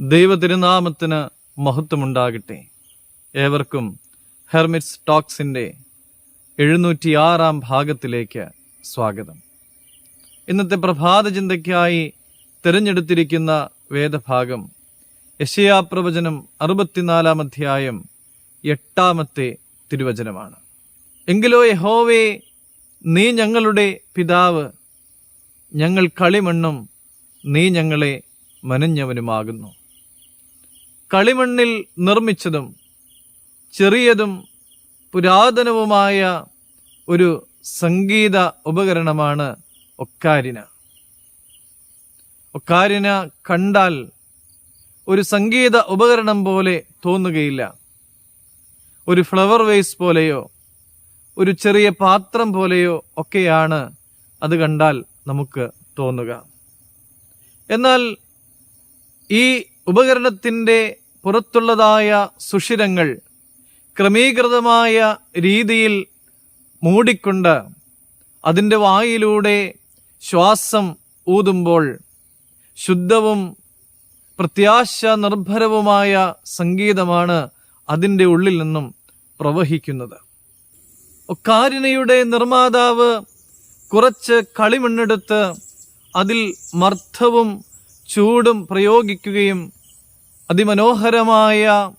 ദൈവ തിരുനാമത്തിന് മഹത്വമുണ്ടാകട്ടെ. ഏവർക്കും ഹെർമിറ്റ്സ് ടോക്സിന്റെ എഴുന്നൂറ്റിയാറാം ഭാഗത്തിലേക്ക് സ്വാഗതം. ഇന്നത്തെ പ്രഭാത ചിന്തയ്ക്കായി തിരഞ്ഞെടുത്തിരിക്കുന്ന വേദഭാഗം യശയാപ്രവചനം അറുപത്തിനാലാം അധ്യായം എട്ടാമത്തെ തിരുവചനമാണ്. എങ്കിലോ യഹോവേ നീ ഞങ്ങളുടെ പിതാവ് ഞങ്ങൾ കളിമണ്ണും നീ ഞങ്ങളെ മനഞ്ഞവനുമാകുന്നു. കളിമണ്ണിൽ നിർമ്മിച്ചതും ചെറിയതും പുരാതനവുമായ ഒരു സംഗീത ഉപകരണമാണ് ഒക്കാരിന. ഒക്കാരിന കണ്ടാൽ ഒരു സംഗീത ഉപകരണം പോലെ തോന്നുകയില്ല. ഒരു ഫ്ലവർ വേസ് പോലെയോ ഒരു ചെറിയ പാത്രം പോലെയോ ഒക്കെയാണ് അത് കണ്ടാൽ നമുക്ക് തോന്നുക. എന്നാൽ ഈ ഉപകരണത്തിന്റെ പുറത്തുള്ളതായ സുഷിരങ്ങൾ ക്രമീകൃതമായ രീതിയിൽ മൂടിക്കൊണ്ട് അതിന്റെ വായിലൂടെ ശ്വാസം ഊതുമ്പോൾ ശുദ്ധവും പ്രത്യാശ നിർഭരവുമായ സംഗീതമാണ് അതിന്റെ ഉള്ളിൽ നിന്നും പ്രവഹിക്കുന്നത്. ഒക്കാരിനയുടെ നിർമ്മാതാവ് കുറച്ച് കളിമണ്ണെടുത്ത് അതിൽ മർദ്ദവും ചൂടും പ്രയോഗിക്കുകയും അതിമനോഹരമായ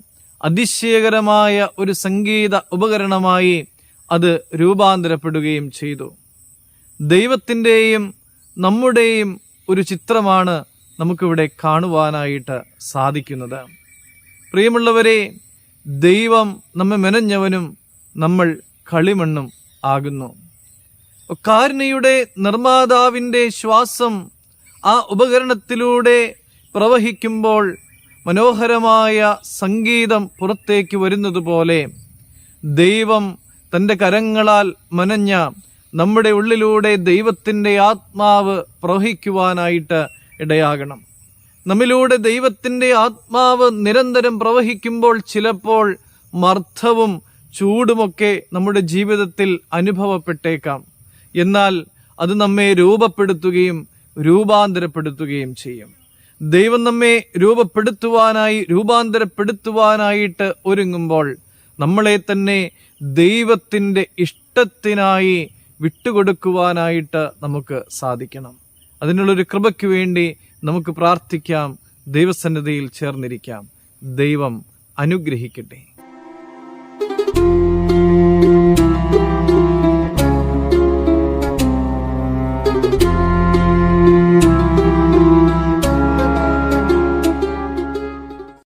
അതിശയകരമായ ഒരു സംഗീത ഉപകരണമായി അത് രൂപാന്തരപ്പെടുകയും ചെയ്തു. ദൈവത്തിന്റെയും നമ്മുടെയും ഒരു ചിത്രമാണ് നമുക്കിവിടെ കാണുവാനായിട്ട് സാധിക്കുന്നത്. പ്രിയമുള്ളവരെ ദൈവം നമ്മെ മെനഞ്ഞവനും നമ്മൾ കളിമണ്ണും ആകുന്നു. കാരുണയുടെ നിർമ്മാതാവിന്റെ ശ്വാസം ആ ഉപകരണത്തിലൂടെ പ്രവഹിക്കുമ്പോൾ മനോഹരമായ സംഗീതം പുറത്തേക്ക് വരുന്നത് പോലെ ദൈവം തന്റെ കരങ്ങളാൽ മനഞ്ഞ നമ്മുടെ ഉള്ളിലൂടെ ദൈവത്തിന്റെ ആത്മാവ് പ്രവഹിക്കുവാനായിട്ട് ഇടയാകണം. നമ്മിലൂടെ ദൈവത്തിന്റെ ആത്മാവ് നിരന്തരം പ്രവഹിക്കുമ്പോൾ ചിലപ്പോൾ മർദ്ദവും ചൂടുമൊക്കെ നമ്മുടെ ജീവിതത്തിൽ അനുഭവപ്പെട്ടേക്കാം. എന്നാൽ അത് നമ്മെ രൂപപ്പെടുത്തുകയും രൂപാന്തരപ്പെടുത്തുകയും ചെയ്യും. ദൈവം നമ്മെ രൂപപ്പെടുത്തുവാനായി രൂപാന്തരപ്പെടുത്തുവാനായിട്ട് ഒരുങ്ങുമ്പോൾ നമ്മളെ തന്നെ ദൈവത്തിന്റെ ഇഷ്ടത്തിനായി വിട്ടുകൊടുക്കുവാനായിട്ട് നമുക്ക് സാധിക്കണം. അതിനുള്ളൊരു കൃപയ്ക്ക് വേണ്ടി നമുക്ക് പ്രാർത്ഥിക്കാം. ദൈവസന്നിധിയിൽ ചേർന്നിരിക്കാം. ദൈവം അനുഗ്രഹിക്കട്ടെ.